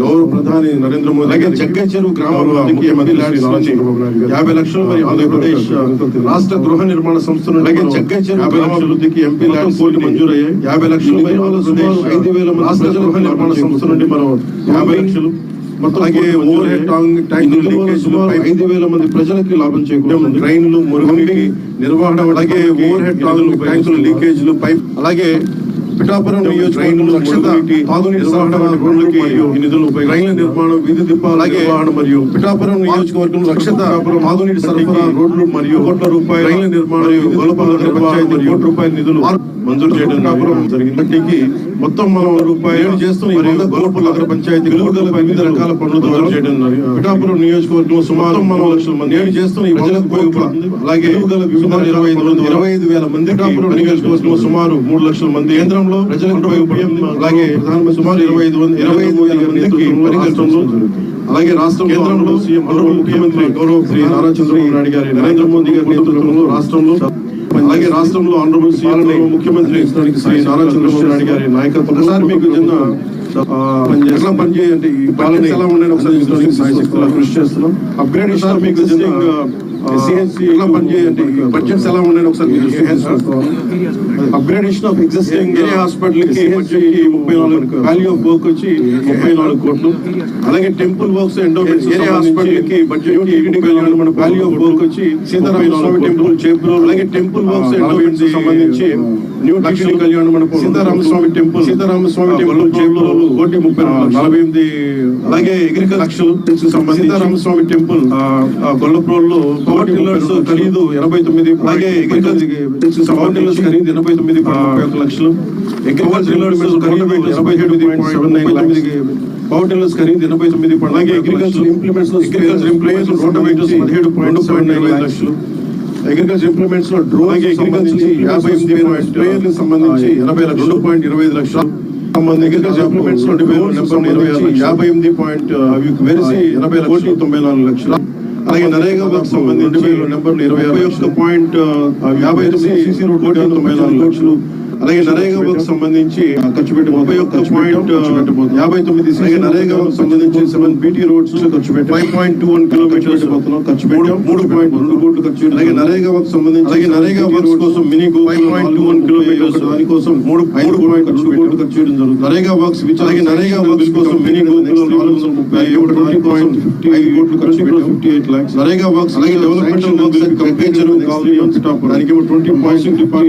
గౌరవ ప్రధాని నరేంద్ర మోదీ అలాగే జగ్గై చెరువు గ్రామంలో ముఖ్యమంత్రి యాభై లక్షలు మరి ఆంధ్రప్రదేశ్ రాష్ట్ర గృహ నిర్మాణ సంస్థ నుండి అలాగే జగ్గై చెరువు యాభై లక్షల ఎంపీ ల్యాండ్ కోటి మంజూరయ్యాయి. యాభై లక్షలు మరి ఆంధ్రప్రదేశ్ ఐదు వేల రాష్ట్ర గృహ నిర్మాణ సంస్థ నుండి మనం యాభై లక్షలు మొత్తం అలాగే ఓవర్ హెడ్ ట్యాంక్ సుమారు ఐదు వేల మంది ప్రజలకి లాభం చేకూరుతుంది ట్రైన్లు మురుగునీటి నిర్వహణ అలాగే ఓవర్ హెడ్ ట్యాంకులు లీకేజీలు పైప్ అలాగే పిఠాపురం నియోజకవర్గంలో నిర్మాణం వీధి నిర్వహణ మరియు పిఠాపురం నియోజకవర్గంలో లక్షత తాగునీటి సరఫరా రోడ్లు మరియు కోట్ల రూపాయల రైళ్ళ నిర్మాణం మరియు గొల్లపాల పంచాయతీ మరియు కోటి రూపాయల నిధులు మంజూరు చేయడం వాటికి మొత్తం మనం రూపాయలు చేస్తున్న. గొల్లపూర్ నగర పంచాయతీ వివిధ రకాల పనులు చేయడం. పిఠాపురం నియోజకవర్గంలో సుమారు మనం లక్షల మంది నేను చేస్తున్న. ఈ ప్రజలకు అలాగే ఇరవై ఐదు వేల మంది పిఠాపురం నియోజకవర్గంలో సుమారు మూడు లక్షల మంది కేంద్రంలో ప్రజలకు ఉపయోగపడుతుంది అలాగే ప్రధానమంత్రి సుమారు ఇరవై ఐదు మంది ఇరవై ఐదు వేల మందికి పరిగణించడంలో అలాగే రాష్ట్ర కేంద్రంలో సీఎం ముఖ్యమంత్రి గౌరవ శ్రీ నారా చంద్రబాబు నాయుడు గారి నరేంద్ర మోదీ గారి నేతృత్వంలో రాష్ట్రంలో అలాగే రాష్ట్రంలో ఆనరబుల్ సీఎం ముఖ్యమంత్రి శ్రీ నారా చంద్రబాబు నాయుడు గారి నాయకత్వం ఒకసారి మీకు చిన్న ఎట్లా పనిచేయండి పాలన ఎలా ఉండని ఒకసారి కృషి చేస్తున్నాం. అప్గ్రేడ్ మీకు ఎలా పనిచేయండి బడ్జెట్స్ ఎలా ఉండని ఒకసారి అప్గ్రేడేషన్ ఆఫ్ ఎగ్జిస్టింగ్ ఏరియా హాస్పిటల్కి బడ్జెట్కి ముప్పై నాలుగు వాల్యూ ఆఫ్ వర్క్ వచ్చి ముప్పై నాలుగు కోట్లు అలాగే టెంపుల్ వర్క్స్ ఎండోమెంట్స్ ఏరియా హాస్పిటల్కి బడ్జెట్ వాల్యూ ఆఫ్ వర్క్ వచ్చి సీతారామ స్వామి టెంపుల్ చేపులు అలాగే టెంపుల్ వర్క్స్ ఎండోమెంట్స్ సంబంధించి new Lakshmi Kalyana Mandapam Sitarama Swamy temple Sitarama Swamy temple చేపులు కోటి ముప్పై నలభై ఎనిమిది అలాగే అగ్రికల్చర్ సంబంధించి సీతారామ స్వామి టెంపుల్ గొల్లప్రోల్లో పవర్ టిల్లర్స్ ఖరీదు ఎనభై తొమ్మిది అలాగే పవర్ టిల్లర్స్ ఖరీదు ఎనభై తొమ్మిది ముప్పై ఒక్క లక్షలు. అగ్రికల్చర్ టిల్లర్స్ ఖరీదు ఎనభై ఏడు సెవెన్ నైన్ తొమ్మిది పవర్ టిల్లర్స్ ఖరీదు ఎనభై తొమ్మిది అలాగే అగ్రికల్చర్ ఇంప్లిమెంట్స్ అగ్రికల్చర్ పదిహేడు పాయింట్ సెవెన్ నైన్ లక్షలు. అగ్రికల్చర్ ఇంప్లిమెంట్స్లో డ్రోన్ అగ్రికల్చర్ యాభై ఎనిమిది సంబంధించి ఎనభై రెండు పాయింట్ ఇరవై ఐదు లక్షలు. యాభై ఎనిమిది పాయింట్ వెరిసి ఎనభై కోటి తొంభై నాలుగు లక్షలు. అలాగే నరేగా వర్క్ సంబంధించి నెంబర్ ఇరవై ఒక్క పాయింట్ యాభై ఎనిమిది సిసి రోడ్ కోటి తొంభై నాలుగు లక్షలు అలాగే నరేగా వర్క్ సంబంధించి ఖర్చు పెట్టి ముప్పై ఒక్క పాయింట్ యాభై తొమ్మిది అలాగే నరేగా వర్క్ సంబంధించి సెవెన్ బీటీ రోడ్స్ ఖర్చు పెట్టి five point two one kilometres పోతున్నాం ఖర్చు పెట్టి మూడు పాయింట్ రెండు కోట్లు ఖర్చు అలాగే నరేగా సంబంధించి అలాగే నరేగా వర్క్స్ కోసం mini five point two one kilometres దానికోసం మూడు ఐదు పాయింట్ రెండు కోట్లు ఖర్చు చేయడం జరుగుతుంది. నరేగా వర్క్స్ విచ్ అలాగే నరేగా వర్క్స్ కోసం మినీ గోకులం నాలుగు వందల ముప్పై ఏడు ట్వంటీ పాయింట్ ఫిఫ్టీ ఐదు కోట్లు ఖర్చు పెట్టి fifty eight lakhs NREGA works అలాగే డెవలప్మెంటల్ వర్క్స్ కంపెనీ కావాలి దానికి twenty point fifty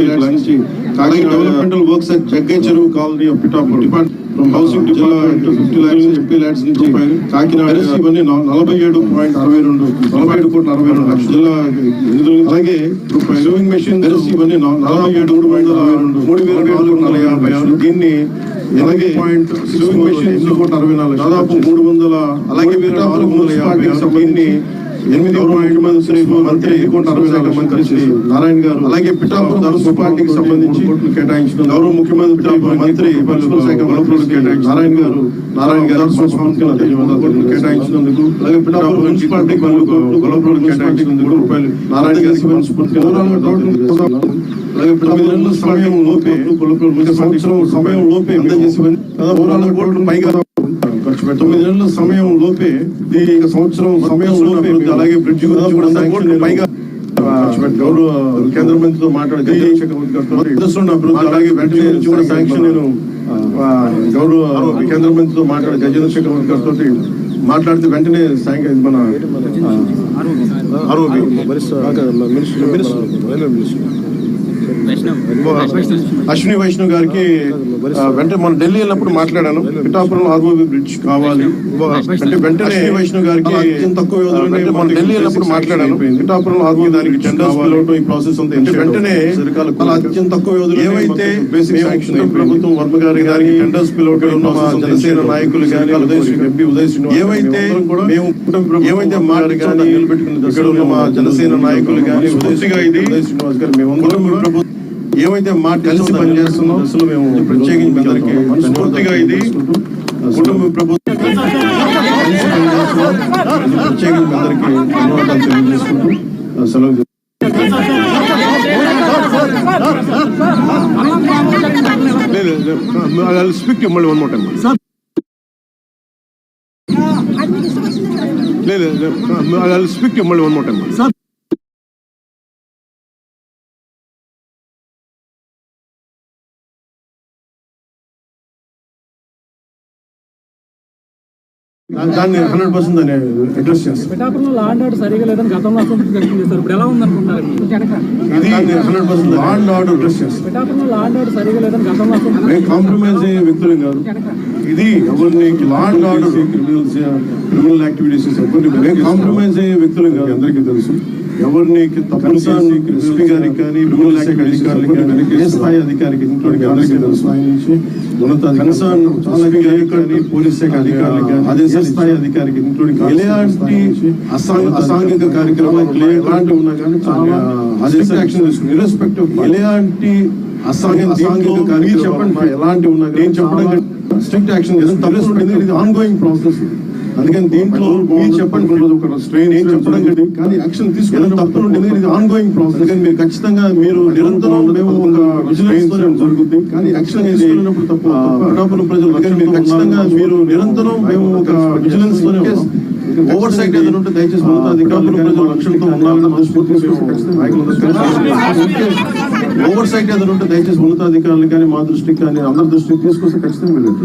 eight lakhs అలాగే developmental works at Jaggai Cheruvu colony Pithapuram. Department housing department fifty lakhs fifty lakhs నుంచి కాకినాడ ఇవన్నీ నల- నలభై ఏడు పాయింట్ అరవై రెండు నలభై ఏడు కోట్ల అరవై రెండు లక్షల. జిల్లా అలాగే సూయింగ్ మెషిన్ ఇవన్నీ నల- నలభై ఏడు మూడు అరవై రెండు మూడు వేల నాలుగు వందల యాభై ఆరు దీన్ని ఎనభై పాయింట్ సూయింగ్ మెషిన్ కోట్ల అరవై నాలుగు దాదాపు మూడు వందల అలాగే పిఠాపురం మున్సిపాలిటీకి దీన్ని ఎనిమిది మంది శ్రీ మంత్రి కోట అరవై నాలుగు మంత్రి శ్రీ నారాయణ గారు అలాగే పిఠాపురం మున్సిపాలిటీకి సంబంధించి కేటాయించిన గౌరవ ముఖ్యమంత్రి మంత్రి మున్సిపల్ శాఖ మంత్రులు కేటాయించిన నారాయణ గారు నారాయణ గారు కేటాయించినందుకు అలాగే పిఠాపురం కేటాయించినందుకు రూపాయలు నారాయణ గారి మున్సిపాలిటీ అలాగే తొమ్మిది నెలల సమయం లోపే మున్సిపాలిటీ సమయం లోపే అందజేసి పైగా ఖర్చు తొమ్మిది నెలల సమయం లోపే ఈ సంవత్సరం సమయం లోపే అలాగే బ్రిడ్జ్ గురించి పైగా గౌరవ కేంద్ర మంత్రితో మాట్లాడి అలాగే వెంటనే కూడా శాంక్షన్ నేను గౌరవ కేంద్ర మంత్రితో మాట్లాడి గజేంద్ర శేఖర్ గారితో మాట్లాడితే వెంటనే శాంక్షన్ మన ఆరోగ్య అశ్విని వైష్ణవ్ గారికి వెంటనే మన ఢిల్లీ వెళ్ళినప్పుడు మాట్లాడాను. పిఠాపురం ఆర్ఓబి బ్రిడ్జ్ కావాలి. అంటే వెంటనే అశ్విని వైష్ణవ్ గారికి తక్కువ వ్యవధిలోనే మన ఢిల్లీ వెళ్ళినప్పుడు మాట్లాడాను. పిఠాపురం ఆర్ఓబి దానికి టెండర్స్ పిలవటం ఈ ప్రాసెస్ అంతా అంటే వెంటనే అత్యంత తక్కువ వ్యవధిలో ఏవైతే బేసిక్ శాంక్షన్ ప్రభుత్వం వర్మ గారి గారికి టెండర్స్ ఉన్న జనసేన నాయకులు కానీ ఎంపీ ఉదయ్ ఏవైతే మేము ఏవైతే మాట కానీ పెట్టుకున్న దగ్గర ఉన్న మా జనసేన నాయకులు కానీ ఇది ఉదయ్ శ్రీనివాస్ గారు మేము ప్రభుత్వం ఏవైతే మాట కలిసి పనిచేస్తున్నాం అసలు మేము ప్రత్యేకించి మీ అందరికీ స్ఫూర్తిగా ఇది కుటుంబ ప్రభుత్వం. ప్రత్యేకించి మీ అందరికీ ధన్యవాదాలు తెలియజేసుకుంటూ సెలవు లేదు స్పీక్ మళ్ళీ వన్ మోర్ టైం లేదు స్పీక్ మళ్ళీ వన్ మోర్ టైం దాన్ని హండ్రెడ్ పర్సెంట్ దాన్ని అడ్రస్ చేస్తాం. పిఠాపురంలో లా అండ్ ఆర్డర్ సరిగా లేదని గతంలో అసంతృప్తి వ్యక్తం చేశారు. ఇప్పుడు ఎలా ఉందనుకుంటున్నారు ఇది hundred percent law and order address చేస్తాం. పిఠాపురంలో లా అండ్ ఆర్డర్ సరిగా లేదని గతంలో కాంప్రమైజ్ అయ్యే వ్యక్తులం కాదు. ఇది ఎవరిని law and order criminals criminal activities ఎవరిని కాంప్రమైజ్ అయ్యే వ్యక్తులం కాదు. అందరికీ తెలుసు. ఎవరిని తప్పని ఎస్పీ గారికి కానీ క్రిమినల్ యాక్టివిటీస్ కానీ ఏ స్థాయి అధికారికి ఇంక్లూడింగ్ అందరికీ తెలుసు. ఆయన నుంచి ఉన్నత కన్సర్న్ చాలా కానీ పోలీస్ శాఖ కానీ అదే స్థాయి అధికారికి ఎలాంటి అసాంఘ అసాంఘిక కార్యక్రమాలు ఎలాంటి ఉన్నా కానీ చాలా అదే యాక్షన్ తీసుకుని ఇర్రెస్పెక్టివ్ ఎలాంటి అసాంఘిక అసాంఘిక కార్యక్రమాలు చెప్పండి. ఎలాంటి ఉన్నా నేను చెప్పడం స్ట్రిక్ట్ యాక్షన్ ఇది ఆన్ గోయింగ్ ప్రాసెస్ అందుకని దీంట్లో మీరు చెప్పండి. ఒక స్ట్రెయిన్ ఏం చెప్పడం కంటే కానీ యాక్షన్ తీసుకోవడం తప్పకుండా ఉంటుంది ఇది ఆన్ గోయింగ్ ప్రాసెస్ అందుకని మీరు ఖచ్చితంగా మీరు నిరంతరం మేము ఒక విజిలెన్స్ జరుగుతుంది కానీ యాక్షన్ తీసుకున్నప్పుడు తప్ప ప్రజలు అందుకని మీరు ఖచ్చితంగా మీరు నిరంతరం మేము ఒక విజిలెన్స్ ఓవర్ సైట్ ఏదైనా ఉంటే దయచేసి ఉన్నతాధికారులు ప్రజలు లక్ష్యంతో ఉండాలని మనస్ఫూర్తిగా ఓవర్ సైట్ ఏదైనా ఉంటే దయచేసి ఉన్నతాధికారులు కానీ మా దృష్టికి కానీ అందరి దృష్టికి తీసుకొస్తే ఖచ్చితంగా వెళ్ళండి